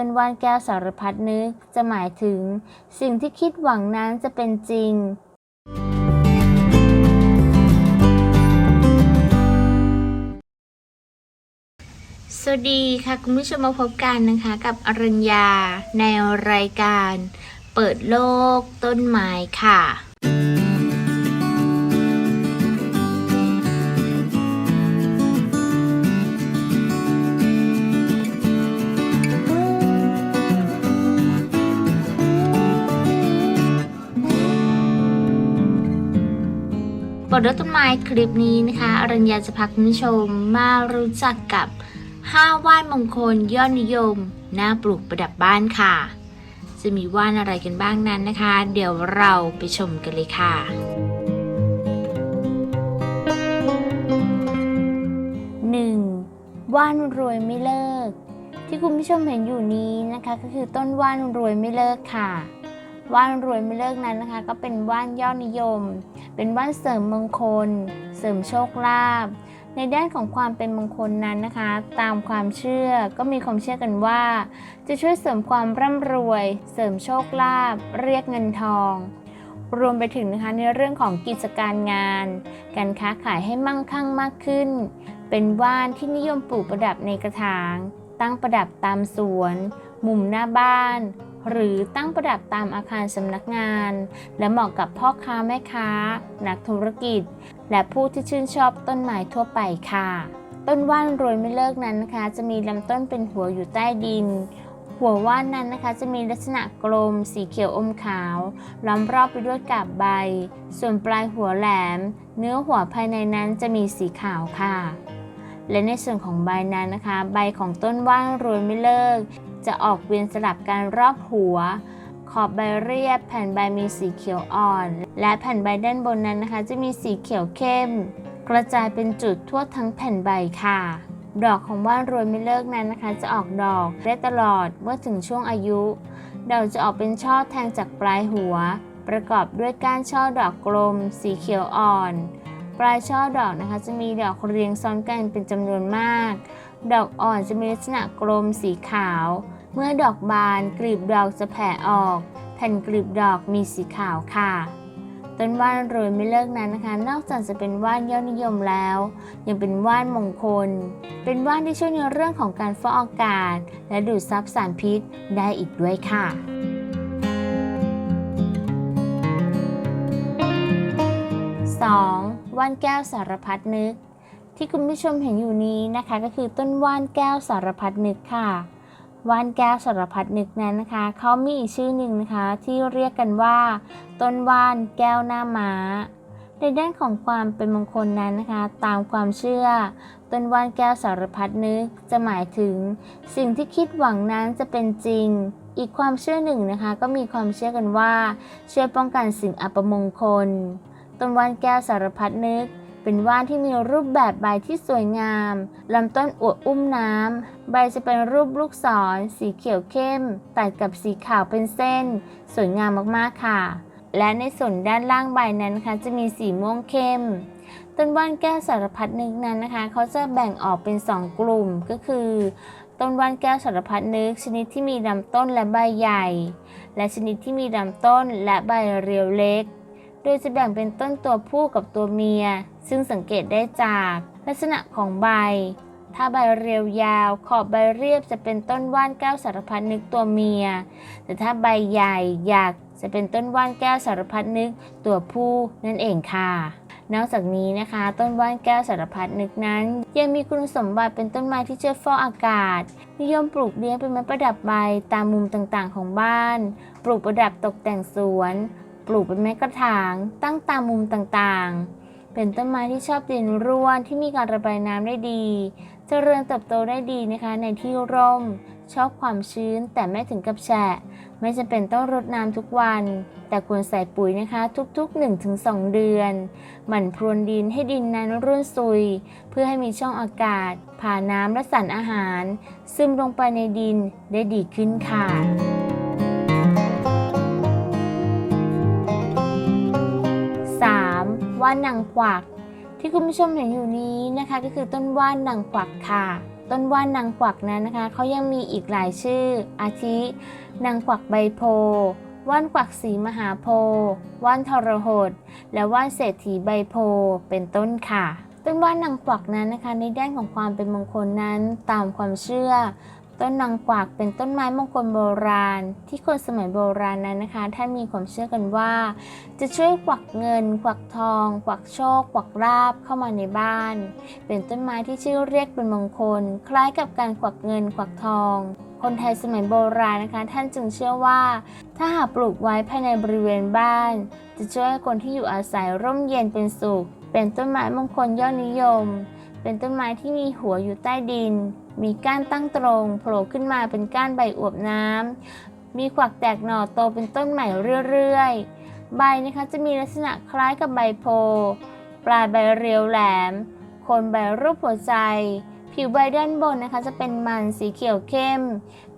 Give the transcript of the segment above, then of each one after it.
ต้นวานแก้วสารพัดนึกจะหมายถึง สิ่งที่คิดหวังนั้นจะเป็นจริง สวัสดีค่ะ คุณผู้ชมมาพบกันนะคะกับอรัญญาในรายการ เปิดโลกต้นไม้ค่ะ บทรถต้นไม้คลิปนี้นะคะอรัญญาจะพาคุณผู้ชมมารู้จักกับ 5 ว่านมงคลยอดนิยมน่าปลูกประดับบ้านค่ะ จะมีว่านอะไรกันบ้างนั้นนะคะ เดี๋ยวเราไปชมกันเลยค่ะ 1. ว่านรวยไม่เลิก ที่คุณผู้ชมเห็นอยู่นี้นะคะ ก็คือต้นว่านรวยไม่เลิกค่ะ ว่านรวยไม่เลิกนั้นนะคะ ก็เป็นว่านยอดนิยม เป็นว่านเสริมมงคล เสริมโชคลาภในด้านของความเป็นมงคลนั้นนะคะ ตามความเชื่อก็มีความเชื่อกันว่า จะช่วยเสริมความร่ำรวย เสริมโชคลาภเรียกเงินทอง รวมไปถึงนะคะในเรื่องของกิจการงาน การค้าขายให้มั่งคั่งมากขึ้น เป็นว่านที่นิยมปลูกประดับในกระถาง ตั้งประดับตามสวน มุมหน้าบ้าน หรือตั้งประดับตามอาคารสำนักงาน และเหมาะกับพ่อค้าแม่ค้า นักธุรกิจ และผู้ที่ชื่นชอบต้นไม้ทั่วไปค่ะ ต้นว่านรวยไม่เลิกนั้นนะคะ จะมีลำต้นเป็นหัวอยู่ใต้ดิน หัวว่านนั้นนะคะ จะมีลักษณะกลม สีเขียวอมขาว ล้อมรอบไปด้วยกาบใบ ส่วนปลายหัวแหลม เนื้อหัวภายในนั้นจะมีสีขาวค่ะและในส่วนของใบนั้นนะคะ ใบของต้นว่านรวยไม่เลิก จะออกเวียนสลับการรอบหัว ขอบใบเรียบ แผ่นใบมีสีเขียวอ่อน และแผ่นใบด้านบนนั้นนะคะ จะมีสีเขียวเข้ม กระจายเป็นจุดทั่วทั้งแผ่นใบค่ะ ดอกของว่านรวยไม่เลิกนั้นนะคะ จะออกดอกได้ตลอดเมื่อถึงช่วงอายุ ดอกจะออกเป็นช่อแทงจากปลายหัว ประกอบด้วยก้านช่อดอกกลม สีเขียวอ่อน ปลายช่อดอกนะคะ จะมีดอกเรียงซ้อนกันเป็นจำนวนมากดอกอ่อนจะมีลักษณะกลมสีขาว เมื่อดอกบานกลีบดอกจะแผ่ออก แผ่นกลีบดอกมีสีขาวค่ะ ต้นว่านรวยไม่เลิกนั้นนะคะ นอกจากจะเป็นว่านยอดนิยมแล้ว ยังเป็นว่านมงคล เป็นว่านที่ช่วยในเรื่องของการฟอกอากาศ และดูดซับสารพิษได้อีกด้วยค่ะ 2. ว่านแก้วสารพัดนึก ที่คุณผู้ชมเห็นอยู่นี้นะคะ ก็คือต้นว่านแก้วสารพัดนึกค่ะ ว่านแก้วสารพัดนึกนั้นนะคะ เขามีอีกชื่อหนึ่งนะคะ ที่เรียกกันว่า ต้นว่านแก้วหน้าม้า ในด้านของความเป็นมงคลนั้นนะคะ ตามความเชื่อ ต้นว่านแก้วสารพัดนึกจะหมายถึง สิ่งที่คิดหวังนั้นจะเป็นจริง อีกความเชื่อหนึ่งนะคะ ก็มีความเชื่อกันว่าช่วยป้องกันสิ่งอัปมงคล ต้นว่านแก้วสารพัดนึก เป็นว่านที่มีรูปแบบใบที่สวยงามลำต้นอวบอุ้มน้ำ ใบจะเป็นรูปลูกศร สีเขียวเข้ม ตัดกับสีขาวเป็นเส้น สวยงามมากๆค่ะ และในส่วนด้านล่างใบนั้นนะคะจะมีสีม่วงเข้ม ต้นว่านแก้วสารพัดนึกนั้นนะคะ เขาจะแบ่งออกเป็น 2 กลุ่มก็คือ ต้นว่านแก้วสารพัดนึก ชนิดที่มีลำต้นและใบใหญ่ และชนิดที่มีลำต้นและใบเรียวเล็ก โดยจะแบ่งเป็นต้นตัวผู้กับตัวเมีย ซึ่งสังเกตได้จากลักษณะของใบ ถ้าใบเรียวยาว ขอบใบเรียบจะเป็นต้นว่านแก้วสารพัดนึกตัวเมีย แต่ถ้าใบใหญ่หยักจะเป็นต้นว่านแก้วสารพัดนึกตัวผู้นั่นเองค่ะ นอกจากนี้นะคะ ต้นว่านแก้วสารพัดนึกนั้น ยังมีคุณสมบัติเป็นต้นไม้ที่ช่วยฟอกอากาศ นิยมปลูกเลี้ยงเป็นไม้ประดับใบตามมุมต่างๆของบ้าน ปลูกประดับตกแต่งสวน ปลูกเป็นไม้กระถาง ตั้งตามมุมต่างๆ เป็นต้นไม้ที่ชอบดินร่วนที่มีการระบายน้ำได้ดี เจริญเติบโตได้ดีนะคะในที่ร่ม ชอบความชื้นแต่ไม่ถึงกับแฉะ ไม่จำเป็นต้องรดน้ำทุกวัน แต่ควรใส่ปุ๋ยนะคะทุกๆ 1-2 เดือน หมั่นพรวนดินให้ดินนั้นร่วนซุย เพื่อให้มีช่องอากาศ ผ่านน้ำและสารอาหาร ซึมลงไปในดินได้ดีขึ้นค่ะ ว่านนางกวัก ที่คุณผู้ชมเห็นอยู่นี้นะคะก็คือต้นว่านนางกวักค่ะ ต้นว่านนางกวักนั้นนะคะเขายังมีอีกหลายชื่อ อาทินางกวักใบโพว่านกวักสีมหาโพว่านทรหด และว่านเศรษฐีใบโพเป็นต้นค่ะต้นว่านนางกวักนั้นนะคะในด้านของความเป็นมงคลนั้นตามความเชื่อ ต้นนางกวักเป็นต้นไม้มงคลโบราณ ที่คนสมัยโบราณนั้นนะคะ ท่านมีความเชื่อกันว่า จะช่วยกวักเงิน กวักทอง กวักโชค กวักลาบเข้ามาในบ้าน เป็นต้นไม้ที่ชื่อเรียกเป็นมงคล คล้ายกับการกวักเงิน กวักทอง คนไทยสมัยโบราณนะคะ ท่านจึงเชื่อว่า ถ้าหากปลูกไว้ภายในบริเวณบ้าน จะช่วยให้คนที่อยู่อาศัยร่มเย็นเป็นสุข เป็นต้นไม้มงคลยอดนิยม เป็นต้นไม้ที่มีหัวอยู่ใต้ดิน มีก้านตั้งตรงโผล่ขึ้นมาเป็นก้านใบอวบน้ำ มีขวักแตกหน่อโตเป็นต้นใหม่เรื่อยๆ ใบนะคะจะมีลักษณะคล้ายกับใบโพ ปลายใบเรียวแหลมโคนใบรูปหัวใจ ผิวใบด้านบนนะคะจะเป็นมันสีเขียวเข้ม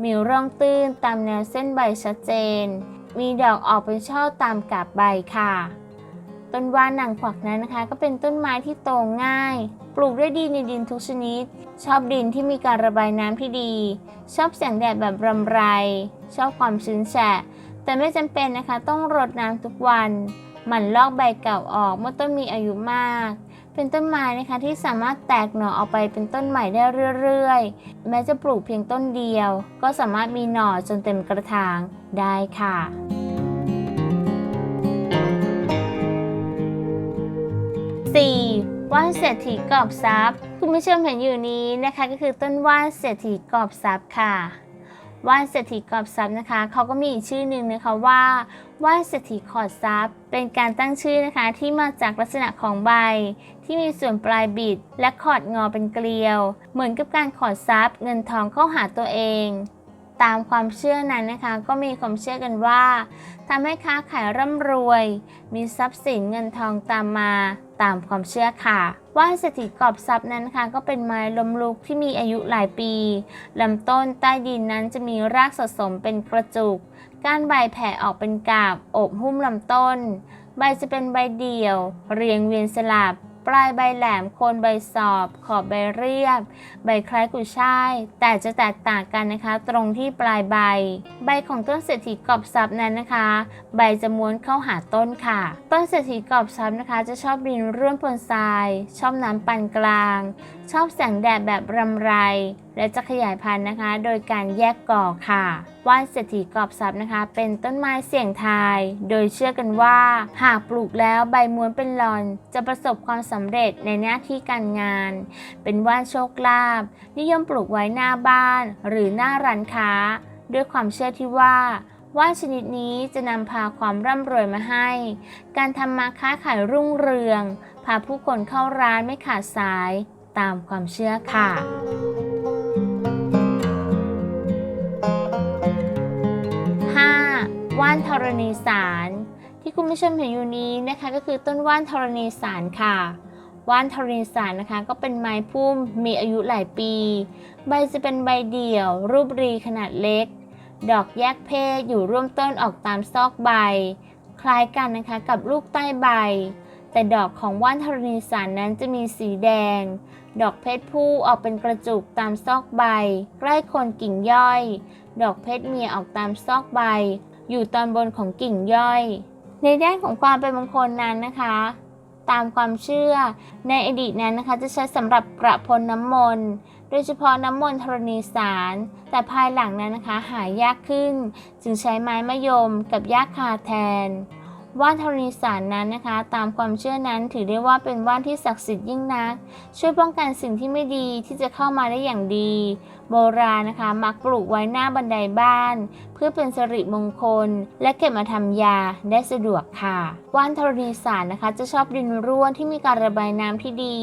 มีร่องตื้นตามแนวเส้นใบชัดเจน มีดอกออกเป็นช่อตามกาบใบค่ะ ต้นว่านนางขวักนั้นนะคะ ก็เป็นต้นไม้ที่โตง่าย ปลูกได้ดีในดินทุกชนิด ชอบดินที่มีการระบายน้ำที่ดี ชอบแสงแดดแบบรำไร ชอบความชื้นแฉะ แต่ไม่จำเป็นนะคะ ต้องรดน้ำทุกวันหมั่นลอกใบเก่าออกเมื่อต้นมีอายุมาก เป็นต้นไม้นะคะที่สามารถแตกหน่อออกไปเป็นต้นใหม่ได้เรื่อยๆ แม้จะปลูกเพียงต้นเดียว ก็สามารถมีหน่อจนเต็มกระถางได้ค่ะ 4. ว่านเศรษฐีกอบทรัพย์ คุณผู้ชมเห็นอยู่นี้นะคะก็คือต้นว่านเศรษฐีกอบทรัพย์ค่ะว่านเศรษฐีกอบทรัพย์นะคะเขาก็มีอีกชื่อหนึ่งนะคะว่าว่านเศรษฐีขอดทรัพย์ เป็นการตั้งชื่อนะคะที่มาจากลักษณะของใบ ที่มีส่วนปลายบิด และขอดงอเป็นเกลียว เหมือนกับการขอดทรัพย์ เงินทองเข้าหาตัวเอง ตามความเชื่อนั้นนะคะ ก็มีความเชื่อกันว่าทำให้ค้าขายร่ำรวย มีทรัพย์สินเงินทองตามมาตามความเชื่อค่ะ ว่านเศรษฐีกอบทรัพย์นั้นนะคะก็เป็นไม้ลมลุกที่มีอายุหลายปีลำต้นใต้ดินนั้นจะมีรากสะสมเป็นกระจุกก้านใบแผ่ออกเป็นกาบโอบหุ้มลำต้น ใบจะเป็นใบเดี่ยว เรียงเวียนสลับ ปลายใบแหลมโคนใบสอบ ขอบใบเรียบ ใบคล้ายกุช่าย แต่จะแตกต่างกันนะคะ ตรงที่ปลายใบ ใบของต้นเศรษฐีกอบซับนั้นนะคะ ใบจะม้วนเข้าหาต้นค่ะ ต้นเศรษฐีกอบซับนะคะ จะชอบดินร่วนปนทราย ชอบน้ำปานกลาง ชอบแสงแดดแบบรำไร และจะขยายพันธุ์นะคะ โดยการแยกก่อค่ะ ว่านเศรษฐีกอบทรัพย์นะคะ เป็นต้นไม้เสี่ยงทาย โดยเชื่อกันว่า หากปลูกแล้วใบม้วนเป็นลอน จะประสบความสำเร็จในหน้าที่การงาน เป็นว่านโชคลาภนิยมปลูกไว้หน้าบ้าน หรือหน้าร้านค้า ด้วยความเชื่อที่ว่าว่านชนิดนี้จะนำพาความร่ำรวยมาให้ การทำมาค้าขายรุ่งเรือง พาผู้คนเข้าร้านไม่ขาดสายตามความเชื่อค่ะ ว่านธรณีสาร ที่คุณผู้ชมเห็นอยู่นี้นะคะก็คือต้นว่านธรณีสารค่ะ ว่านธรณีสารนะคะก็เป็นไม้พุ่มมีอายุหลายปี ใบจะเป็นใบเดี่ยว รูปรีขนาดเล็ก ดอกแยกเพศอยู่ร่วมต้นออกตามซอกใบ คล้ายกันนะคะกับลูกใต้ใบ แต่ดอกของว่านธรณีสารนั้นจะมีสีแดง ดอกเพชรผู้ออกเป็นกระจุกตามซอกใบ ใกล้โคนกิ่งย่อย ดอกเพชรเมียออกตามซอกใบ อยู่ตอนบนของกิ่งย่อย ในด้านของความเป็นมงคลนั้นนะคะ ตามความเชื่อในอดีตนั้นนะคะ จะใช้สำหรับประพรน้ำมนต์โดยเฉพาะน้ำมนต์ธรณีสาร แต่ภายหลังนั้นนะคะหายากขึ้น จึงใช้ไม้มะยมกับยาคาแทน ว่านธรณีสารนั้นนะคะ ตามความเชื่อนั้นถือได้ว่าเป็นว่านที่ศักดิ์สิทธิ์ยิ่งนัก ช่วยป้องกันสิ่งที่ไม่ดีที่จะเข้ามาได้อย่างดี โบราณนะคะ มักปลูกไว้หน้าบันไดบ้าน เพื่อเป็นสิริมงคล และเก็บมาทำยาได้สะดวกค่ะว่านธรณีสารนะคะ จะชอบดินร่วนที่มีการระบายน้ำที่ดี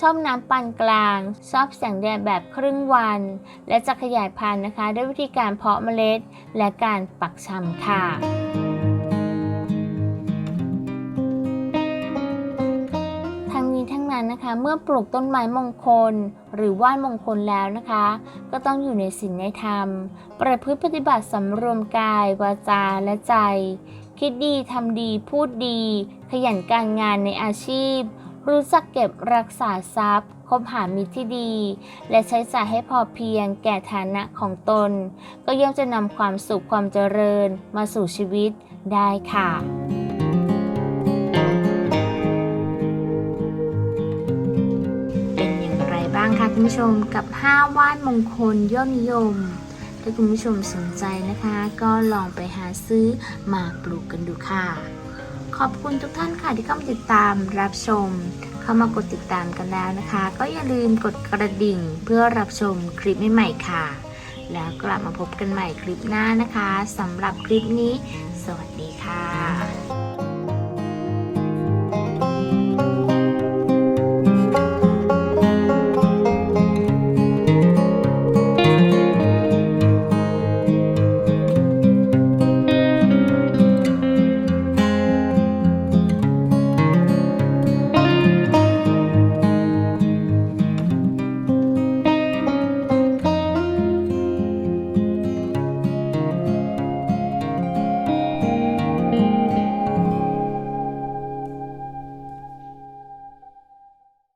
ชอบน้ำปานกลาง ชอบแสงแดดแบบครึ่งวัน และจะขยายพันธุ์นะคะ ด้วยวิธีการเพาะเมล็ด และการปักชำค่ะ นั้นนะคะ เมื่อปลูกต้นไม้มงคล หรือว่านมงคลแล้วนะคะ ก็ต้องอยู่ในศีลในธรรม ประพฤติปฏิบัติสำรวมกายวาจาและใจ คิดดีทำดีพูดดี ขยันการงานในอาชีพ รู้จักเก็บรักษาทรัพย์คบหามิตรที่ดี และใช้จ่ายให้พอเพียงแก่ฐานะของตน ก็ย่อมจะนำความสุขความเจริญมาสู่ชีวิตได้ค่ะ คุณผู้ชมกับ 5 ว่านมงคลยอดนิยม ถ้าคุณผู้ชมสนใจนะคะ ก็ลองไปหาซื้อมาปลูกกันดูค่ะ ขอบคุณทุกท่านค่ะที่เข้ามาติดตามรับชม เข้ามากดติดตามกันแล้วนะคะ ก็อย่าลืมกดกระดิ่งเพื่อรับชมคลิปใหม่ๆค่ะ แล้วกลับมาพบกันใหม่คลิปหน้านะคะสำหรับคลิปนี้ สวัสดีค่ะ